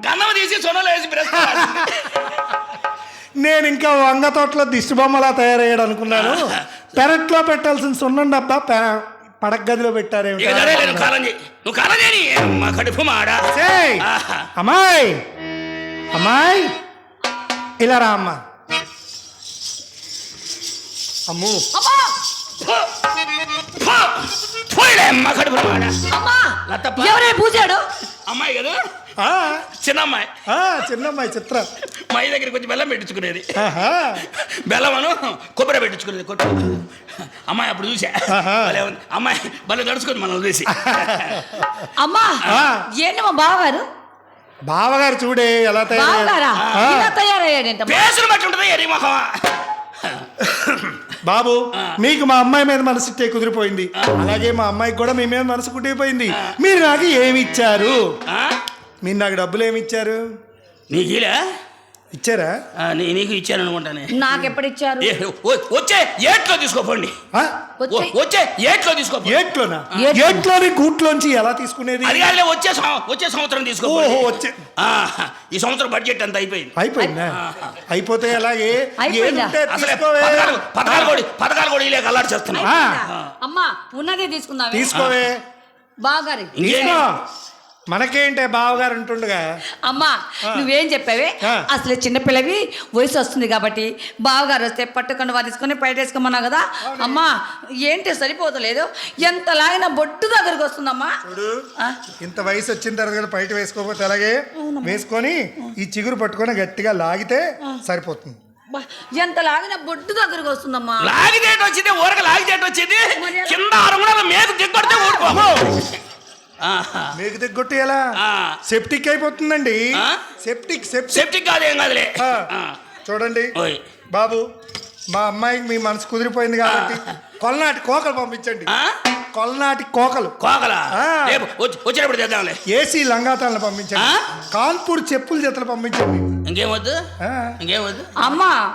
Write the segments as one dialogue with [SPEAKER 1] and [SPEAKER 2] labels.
[SPEAKER 1] గన్నం తీసి సొనలో వేసి బ్రష్
[SPEAKER 2] నేను ఇంకా వంగ తోటలో దిష్టి బొమ్మలా తయారయ్యాడు అనుకున్నాను. పెరట్లో పెట్టాల్సిన సున్నం డబ్బా పె- పడక గదిలో!
[SPEAKER 1] ఆహా.
[SPEAKER 2] అమ్మాయి! అమ్మాయి! ఇలా రా అమ్మ. అమ్ము.
[SPEAKER 3] ఎవరే పూజాడు?
[SPEAKER 1] అమ్మాయి కదా?
[SPEAKER 2] ఆ,
[SPEAKER 1] చిన్న అమ్మాయి.
[SPEAKER 2] ఆ, చిన్నమ్మాయి చిత్ర.
[SPEAKER 1] మా దగ్గరికి వచ్చి బెల్లం పెట్టించుకునేది. బెల్లమను కొబ్బరి పెట్టించుకునేది కొట్టు అమ్మాయి అప్పుడు చూసా. అమ్మాయి భలే నడుచుకుంది మనం చూసి.
[SPEAKER 3] అమ్మా. ఏంటి మా బావగారు?
[SPEAKER 2] బావగారు చూడే ఎలా
[SPEAKER 3] తయారయ్యాడంట
[SPEAKER 1] పేసులు బట్టి ఉంటుంది ఎరి మొహమా?
[SPEAKER 2] బాబు మీకు మా అమ్మాయి మీద మనసు ఇట్టే కుదిరిపోయింది. అలాగే మా అమ్మాయికి కూడా మీ మీద మనసు కుట్టిపోయింది. మీరు నాకు ఏమి ఇచ్చారు? మీరు నాకు డబ్బులు ఏమి ఇచ్చారు?
[SPEAKER 1] నీకు
[SPEAKER 2] ఇచ్చారా?
[SPEAKER 1] నీకు ఇచ్చాను అనుకుంటానే
[SPEAKER 3] నాకెప్పుడు ఇచ్చారు
[SPEAKER 1] ఏ, వ- వచ్చే ఏట్లో తీసుకోపోండి.
[SPEAKER 2] ఆ?
[SPEAKER 3] వచ్చే
[SPEAKER 1] ఏట్లో తీసుకోపో
[SPEAKER 2] ఏట్లోనా?
[SPEAKER 3] ఏట్లో.
[SPEAKER 2] ఏట్లోని గూట్లోంచి ఎలా తీసుకునేది?
[SPEAKER 1] కాదులే వచ్చే వచ్చే సంవత్సరం
[SPEAKER 2] ఓహో
[SPEAKER 1] తీసుకోపోండి
[SPEAKER 2] వచ్చే
[SPEAKER 1] ఆ, ఈ సంవత్సరం బడ్జెట్ అంత అయిపోయింది.
[SPEAKER 2] అయిపోయిందా? అయిపోతే అలాగే
[SPEAKER 1] పథకాలు పథకాలు కూడా పథకాలు కూడా ఇలా అల్లాడి చేస్తున్నాయి
[SPEAKER 2] ఆ.
[SPEAKER 3] అమ్మా ఉన్నదే తీసుకుందాం
[SPEAKER 2] తీసుకోవే? తీసుకో. మనకేంటే బావగారు ఉంటుండగా
[SPEAKER 3] అమ్మా నువ్వేం చెప్పావే. అసలు చిన్నపిల్లవి వయసు వస్తుంది కాబట్టి బావగారు వస్తే పట్టుకొని వారు తీసుకొని బయట వేసుకోమన్నావు కదా? అమ్మా ఏంటి సరిపోతలేదు? ఎంత లాగిన బొట్టు దగ్గరకు వస్తుందమ్మా?
[SPEAKER 2] ఇంత వయసు వచ్చిన తర్వాత బయట వేసుకోకపోతే అలాగే వేసుకొని ఈ చిగురు పట్టుకొని గట్టిగా లాగితే సరిపోతుంది.
[SPEAKER 3] ఎంత లాగిన బొట్టు దగ్గరకు వస్తుందమ్మా.
[SPEAKER 1] లాగితేట వచ్చింది? ఊరక లాగితేట వచ్చింది? కింద అరుగుణాలు మేకు దిగ్గొడితే ఆహా.
[SPEAKER 2] మీకు దిగ్గొట్టి ఎలా?
[SPEAKER 1] ఆ.
[SPEAKER 2] సెప్టిక్ అయిపోతుందండి.
[SPEAKER 1] ఆ?
[SPEAKER 2] సెప్టిక్ సెప్టిక్
[SPEAKER 1] సెప్టిక్ కాదు ఏం కాదులే.
[SPEAKER 2] చూడండి. బాబు మా అమ్మాయికి మీ మనసు కుదిరిపోయింది కాబట్టి కొలనాటి కోకలు పంపించండి.
[SPEAKER 1] ఆ?
[SPEAKER 2] కొలనాటి కోకలు.
[SPEAKER 1] కోకలా?
[SPEAKER 2] ఏసీ లంగాతాలను పంపించండి.
[SPEAKER 1] ఆ?
[SPEAKER 2] కాన్పూర్ చెప్పుల జతలు పంపించండి.
[SPEAKER 1] ఇంకేం వద్దు?
[SPEAKER 2] ఆ.
[SPEAKER 1] ఇంకేం వద్దు?
[SPEAKER 3] అమ్మా.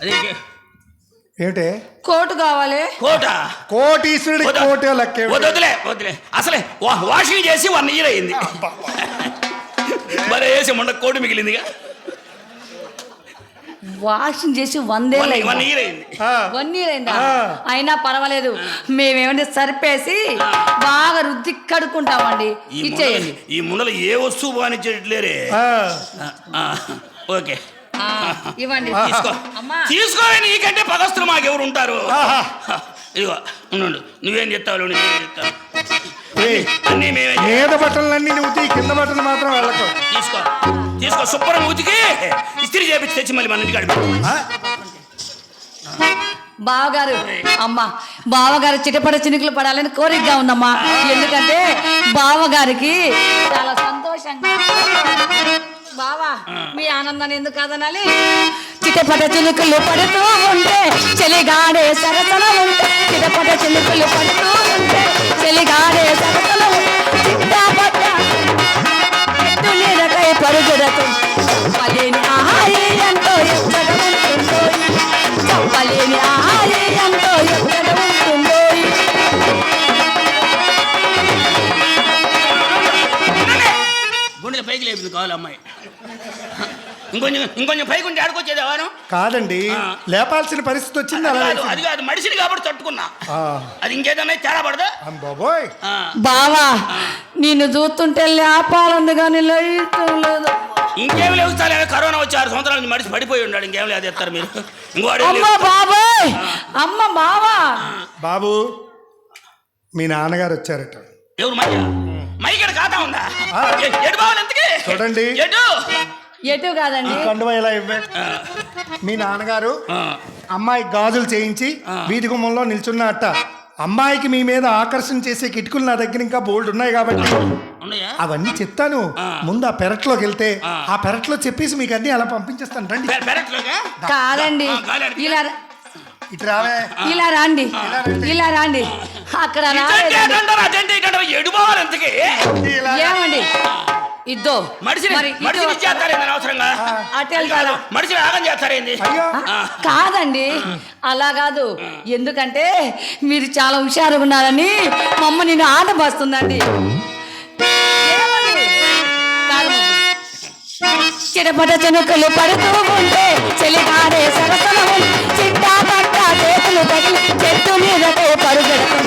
[SPEAKER 1] అదే
[SPEAKER 2] ఏమిటే?
[SPEAKER 3] కోటు కావాలి.
[SPEAKER 1] కోట?
[SPEAKER 2] కోటీశ్వరుడి. కోటే లెక్క
[SPEAKER 1] వద్దులే వద్దులే. అసలే వా- వాషింగ్ చేసి వన్ ఇయర్ అయింది. మరి వేసి మొన్న కోడి మిగిలిందిగా?
[SPEAKER 3] వాషింగ్ చేసి వందేళ్ళు
[SPEAKER 1] వన్? ఇయర్ అయింది.
[SPEAKER 2] ఆ,
[SPEAKER 3] వన్ ఇయర్ అయిందా. అయినా పర్వాలేదు. మేమేమంటే సరిపేసి బాగా రుద్ది కడుక్కుంటామండి.
[SPEAKER 1] ఈ
[SPEAKER 3] ఇచ్చేయండి.
[SPEAKER 1] ముండలు ఈ ముండలు ఏ వస్తువు బానిచ్చేట్లేరే
[SPEAKER 2] ఆ.
[SPEAKER 1] ఓకే.
[SPEAKER 3] ఇవ్వండి.
[SPEAKER 1] తీసుకో.
[SPEAKER 3] అమ్మా.
[SPEAKER 1] తీసుకో నీకంటే పగస్తులు మాకెవరు ఉంటారు
[SPEAKER 2] ఆహా.
[SPEAKER 1] ఇదిగో ఉండు నువ్వేం చెప్తావు నువ్వేం చెప్తావు.
[SPEAKER 2] మీద బట్టలన్నీ నువ్వు తీ, కింద బట్టలు మాత్రం వెళ్ళకు.
[SPEAKER 1] తీసుకో తీసుకో శుభ్రం ఉతికి ఇస్త్రీ చేపించి తెచ్చి మళ్ళీ మన ఇంటికి?
[SPEAKER 3] బావగారు అమ్మ బావగారు చిటపట చినుకులు పడాలని కోరికగా ఉందమ్మా. ఎందుకంటే బావగారికి చాలా సంతోషంగా బావా మీ ఆనందాన్ని ఎందుకు కాదనాలి? చిటపట చినుకులు పడుతూ ఉంటే చలిగాడే సరసన ఉంటే చిటపట చినుకులు పడుతూ ఉంటే చలిగాడే సరసన ఉంటే చిట్టపట చెట్టు
[SPEAKER 1] గుండెల పైకి లేపింది కావాలి అమ్మాయి. ఇంకొంచెం ఇంకొంచెం పైకి ఉంటే ఆడుకొచ్చేది ఎవరు?
[SPEAKER 2] కాదండి. లేపాల్సిన పరిస్థితి వచ్చింది అలా
[SPEAKER 1] కాదు, అది కాదు మనిషిని కాబట్టి తట్టుకున్నా.
[SPEAKER 2] ఆ.
[SPEAKER 1] అది ఇంకేదన్నా తేడా పడదు?
[SPEAKER 2] అమ్మ బాబోయ్.
[SPEAKER 3] బావా నిన్ను చూస్తుంటే లేపాలంది కానీ లైట్ లేదు
[SPEAKER 1] ఇంకేం లేవు చాలే కరోనా వచ్చి ఆరు సంవత్సరాల నుంచి మనిషి పడిపోయి ఉన్నాడు ఇంకేం లేదు ఎత్తారు మీరు. ఇంకోటి
[SPEAKER 3] అమ్మ బాబాయ్ అమ్మ బావా.
[SPEAKER 2] బాబు మీ నాన్నగారు వచ్చారట.
[SPEAKER 1] ఎవరు మై మైకడ ఖాతా ఉందా? ఎటు బావాలి
[SPEAKER 2] చూడండి.
[SPEAKER 1] ఎటు
[SPEAKER 3] ఎటు కాదండి?
[SPEAKER 2] కండువా ఇలా ఇవ్వే? మీ నాన్నగారు. అమ్మాయి గాజులు చేయించి వీధి గుమ్మంలో నిల్చున్నట్ట అమ్మాయికి మీ మీద ఆకర్షణ చేసే కిటుకులు నా దగ్గర ఇంకా బోల్డ్ ఉన్నాయి కాబట్టి
[SPEAKER 1] ఉన్నాయా?
[SPEAKER 2] అవన్నీ చెప్తాను. ముందు ఆ పెరట్లోకి వెళ్తే
[SPEAKER 1] ఆ.
[SPEAKER 2] పెరట్లో చెప్పేసి మీకు అన్ని అలా పంపించేస్తాను. రండి.
[SPEAKER 3] కాదండి. ఇలా ఇలా రాండి. ఇలా రాండి. అక్కడ
[SPEAKER 1] ఇటంటే
[SPEAKER 3] ఇద్దో.
[SPEAKER 1] మనిషిని
[SPEAKER 3] మరి ఇటు
[SPEAKER 1] మనిషిని
[SPEAKER 3] వస్తా-
[SPEAKER 1] చేస్తారేంది అనవసరంగా?
[SPEAKER 3] అటు వెళ్తారా?
[SPEAKER 1] మనిషిని ఆగం చేస్తారేంది?
[SPEAKER 2] అయ్యో.
[SPEAKER 1] ఆ.
[SPEAKER 3] కాదండి. అలా కాదు. ఎందుకంటే మీరు చాలా హుషారుగా ఉన్నారని మమ్మ నిన్ను ఆట బస్తుందండి? కాదు చిటపట చెనుకలు పడుతూ ఉంటే చెలిగారే సరసన చిట్టా పట్ట చేతులు తగిలి చెట్టు మీదకే పరుగెడతాం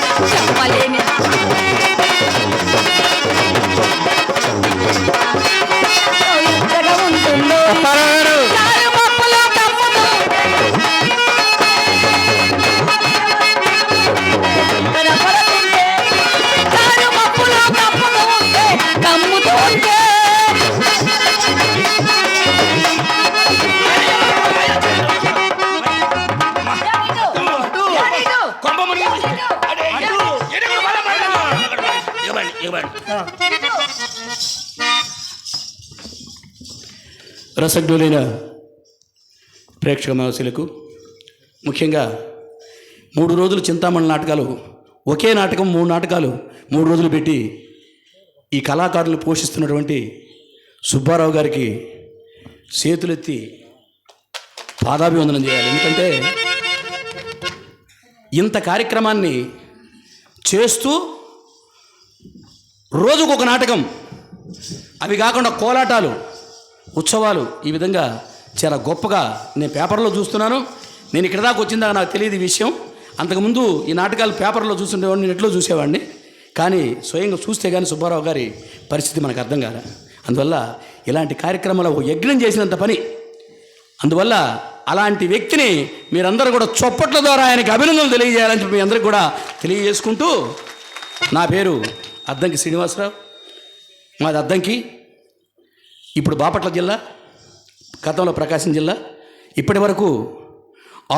[SPEAKER 1] రసజ్ఞులైన ప్రేక్షక మహర్షులకు ముఖ్యంగా మూడు రోజులు చింతామణి నాటకాలు ఒకే నాటకం మూడు నాటకాలు మూడు రోజులు పెట్టి ఈ కళాకారులు పోషిస్తున్నటువంటి సుబ్బారావు గారికి చేతులెత్తి పాదాభివందనం చేయాలి. ఎందుకంటే ఇంత కార్యక్రమాన్ని చేస్తూ రోజుకు ఒక నాటకం. అవి కాకుండా కోలాటాలు ఉత్సవాలు ఈ విధంగా చాలా గొప్పగా నేను పేపర్లో చూస్తున్నాను. నేను ఇక్కడ దాకా వచ్చిందాక నాకు తెలియదు ఈ విషయం. అంతకుముందు ఈ నాటకాలు పేపర్లో చూస్తుండేవాడిని నెట్లో చూసేవాడిని. కానీ స్వయంగా చూస్తే కానీ సుబ్బారావు గారి పరిస్థితి మనకు అర్థం కాదు అందువల్ల ఇలాంటి కార్యక్రమాలు ఒక యజ్ఞం చేసినంత పని. అందువల్ల అలాంటి వ్యక్తిని మీరందరూ కూడా చొప్పట్ల ద్వారా ఆయనకి అభినందనలు తెలియజేయాలని చెప్పి మీ అందరికి కూడా తెలియజేసుకుంటూ నా పేరు అద్దంకి శ్రీనివాసరావు మాది అద్దంకి ఇప్పుడు బాపట్ల జిల్లా గతంలో ప్రకాశం జిల్లా. ఇప్పటి వరకు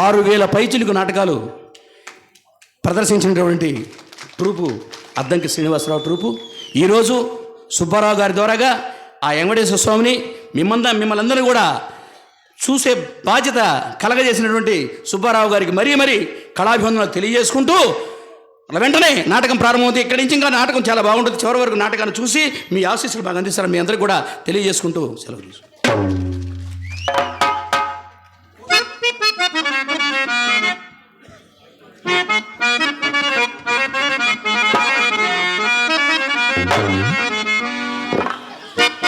[SPEAKER 1] ఆరు వేల పైచిలుకు నాటకాలు ప్రదర్శించినటువంటి ట్రూపు అద్దంకి శ్రీనివాసరావు ట్రూపు. ఈరోజు సుబ్బారావు గారి ద్వారాగా ఆ వెంకటేశ్వర స్వామిని మిమ్మందా మిమ్మల్ని అందరూ కూడా చూసే బాధ్యత కలగజేసినటువంటి సుబ్బారావు గారికి మరీ మరీ కళాభివందనలు తెలియజేసుకుంటూ అలా వెంటనే నాటకం ప్రారంభమవుతుంది. ఇక్కడి నుంచి ఇంకా నాటకం చాలా బాగుంటుంది. చివరి వరకు నాటకాన్ని చూసి మీ ఆశీస్సులు బాగా అందిస్తారని మీ అందరికీ కూడా తెలియజేసుకుంటూ సెలవు తీసుకుంటాం